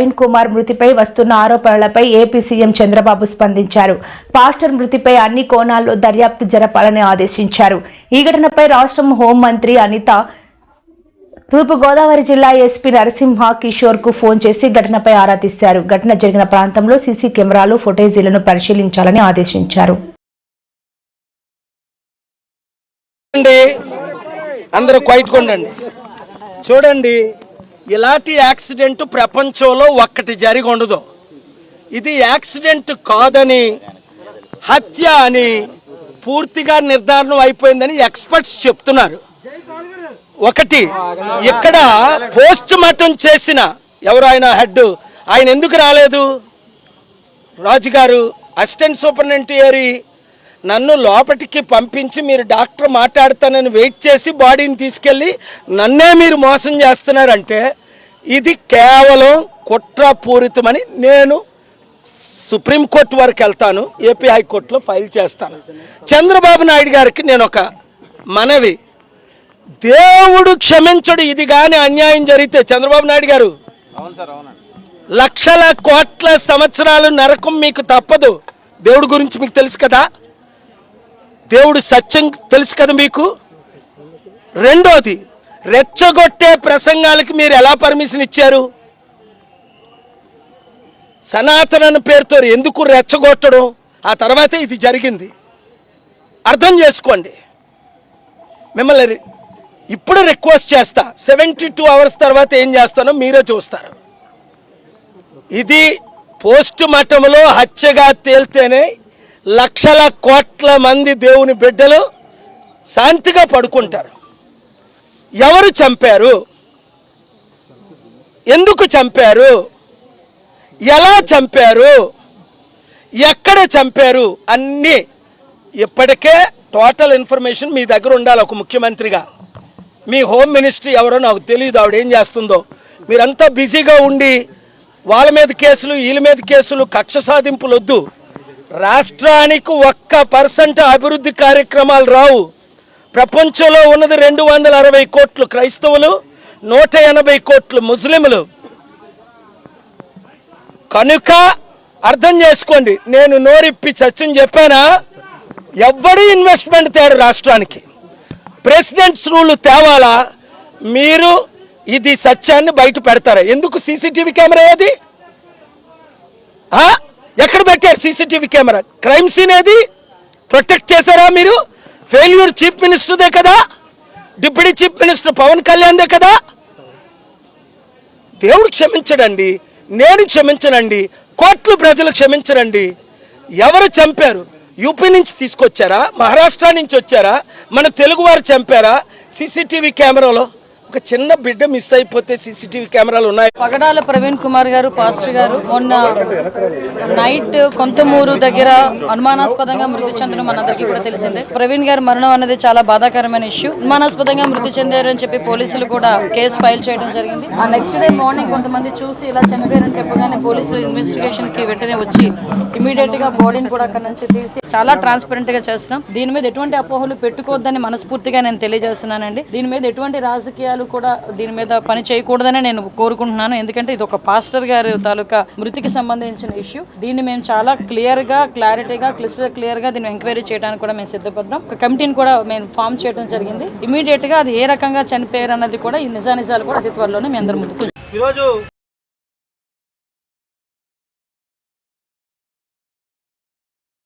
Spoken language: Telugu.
ప్రవీణ్ కుమార్ మృతిపై వస్తున్న ఆరోపణలపై ఏపీ సీఎం చంద్రబాబు స్పందించారు. పాస్టర్ మృతిపై అన్ని కోణాల్లో దర్యాప్తు జరపాలని ఆదేశించారు. ఈ ఘటనపై రాష్ట్రం హోంమంత్రి అనిత తూర్పుగోదావరి జిల్లా ఎస్పీ నరసింహ కిషోర్కు ఫోన్ చేసి ఘటనపై ఆరా తీశారు. ఘటన జరిగిన ప్రాంతంలో సీసీ కెమెరాలు ఫుటేజీలను పరిశీలించాలని ఆదేశించారు. అందరూ క్వైట్ కొండండి చూడండి ఇలాంటి యాక్సిడెంట్ ప్రపంచంలో ఒక్కటి జరిగి ఉండదు. ఇది యాక్సిడెంట్ కాదని హత్య అని పూర్తిగా నిర్ధారణ అయిపోయిందని ఎక్స్పర్ట్స్ చెప్తున్నారు. ఒకటి ఇక్కడ పోస్ట్ మార్టం చేసిన ఎవరు ఆయన హెడ్ ఆయన ఎందుకు రాలేదు? రాజుగారు అసిస్టెంట్ సూపరింటెండెంట్ ఏరి నన్ను లోపటికి పంపించి మీరు డాక్టర్ మాట్లాడతానని వెయిట్ చేసి బాడీని తీసుకెళ్ళి నన్నే మీరు మోసం చేస్తున్నారంటే ఇది కేవలం కుట్రపూరితమని నేను సుప్రీంకోర్టు వరకు వెళ్తాను ఏపీ హైకోర్టులో ఫైల్ చేస్తాను. చంద్రబాబు నాయుడు గారికి నేను ఒక మనవి. దేవుడు క్షమించడు ఇది కానీ అన్యాయం జరిగితే చంద్రబాబు నాయుడు గారు. లక్షల కోట్ల సంవత్సరాలు నరకం మీకు తప్పదు. దేవుడి గురించి మీకు తెలుసు కదా? దేవుడు సత్యం తెలుసు కదా మీకు? రెండోది రెచ్చగొట్టే ప్రసంగాలకి మీరు ఎలా పర్మిషన్ ఇచ్చారు? సనాతన పేరుతో ఎందుకు రెచ్చగొట్టడం? ఆ తర్వాతే ఇది జరిగింది. అర్థం చేసుకోండి. మిమ్మల్ని ఇప్పుడు రిక్వెస్ట్ చేస్తా. సెవెంటీ టూ అవర్స్ తర్వాత ఏం చేస్తానో మీరే చూస్తారు. ఇది పోస్ట్ మార్టంలో హత్యగా తేలితేనే లక్షల కోట్ల మంది దేవుని బిడ్డలు శాంతిగా పడుకుంటారు. ఎవరు చంపారు? ఎందుకు చంపారు? ఎలా చంపారు? ఎక్కడ చంపారు? అన్నీ ఇప్పటికే టోటల్ ఇన్ఫర్మేషన్ మీ దగ్గర ఉండాలి ఒక ముఖ్యమంత్రిగా. మీ హోమ్ మినిస్ట్రీ ఎవరో నాకు తెలియదు ఆవిడ ఏం చేస్తుందో. మీరంతా బిజీగా ఉండి వాళ్ళ మీద కేసులు వీళ్ళ మీద కేసులు కక్ష సాధింపులు వద్దు రాష్ట్రానికి ఒక్క పర్సెంట్ అభివృద్ధి కార్యక్రమాలు రావు. ప్రపంచంలో ఉన్నది రెండు వందల అరవై కోట్లు క్రైస్తవులు నూట ఎనభై కోట్లు ముస్లింలు. కనుక అర్థం చేసుకోండి నేను నోరిప్పి సత్యం చెప్పానా? ఎవ్వడి ఇన్వెస్ట్మెంట్ తేడు రాష్ట్రానికి. ప్రెసిడెంట్స్ రూల్ తేవాలా? మీరు ఇది సత్యాన్ని బయట పెడతారా? ఎందుకు సీసీటీవీ కెమెరా ఏది ఎక్కడ పెట్టారు సీసీటీవీ కెమెరా? క్రైమ్ సీన్ ఏది? ప్రొటెక్ట్ చేశారా మీరు? ఫెయిల్యూర్ చీఫ్ మినిస్టర్దే కదా? డిప్యూటీ చీఫ్ మినిస్టర్ పవన్ కళ్యాణ్దే కదా? దేవుడు క్షమించడండి నేను క్షమించనండి కోట్లు ప్రజలు క్షమించరండి. ఎవరు చంపారు? యూపీ నుంచి తీసుకొచ్చారా? మహారాష్ట్ర నుంచి వచ్చారా? మన తెలుగువారు చంపారా? సీసీటీవీ కెమెరాలో? ఒక చిన్న బిడ్డ మిస్ అయిపోతే సీసీటీవీ కెమెరాలు ఉన్నాయి. పగడాల ప్రవీణ్ కుమార్ గారు పాస్టర్ గారు మొన్న నైట్ కొంతమూరు దగ్గర అనుమానాస్పదంగా మృతి చెందడం మనందరికీ కూడా తెలిసిందే. ప్రవీణ్ గారి మరణం అనేది చాలా బాధాకరమైన ఇష్యూ అనుమానాస్పదంగా మృతి చెందారు అని చెప్పి పోలీసులు కూడా కేసు ఫైల్ చేయడం జరిగింది. ఆ నెక్స్ట్ డే మార్నింగ్ కొంతమంది చూసి ఇలా చనిపోయారని చెప్పగానే పోలీసులు ఇన్వెస్టిగేషన్కి వెంటనే వచ్చి ఇమీడియట్గా బాడీని కూడా అక్కడ నుంచి తీసి చాలా ట్రాన్స్పరెంట్గా చేస్తున్నాం. దీని మీద ఎటువంటి అపోహలు పెట్టుకోవద్దని మనస్ఫూర్తిగా నేను తెలియజేస్తున్నానండి. దీని మీద ఎటువంటి రాజకీయాలు కూడా దీని మీద పని చేయకూడదని నేను కోరుకుంటున్నాను. ఎందుకంటే ఇది ఒక పాస్టర్ గారి తాలూకా మృతికి సంబంధించిన ఇష్యూ. దీన్ని మేము చాలా క్లియర్గా క్లారిటీగా క్లిస్టర్ క్లియర్గా దీన్ని ఎంక్వైరీ చేయడానికి కూడా మేము సిద్ధపడ్డాం. ఒక కమిటీని కూడా మేము ఫామ్ చేయడం జరిగింది. ఇమీడియట్గా అది ఏ రకంగా చనిపోయారు అన్నది కూడా ఈ నిజానిజాలు కూడా అతి త్వరలోనే మీ అందరి ముందుకు ఈరోజు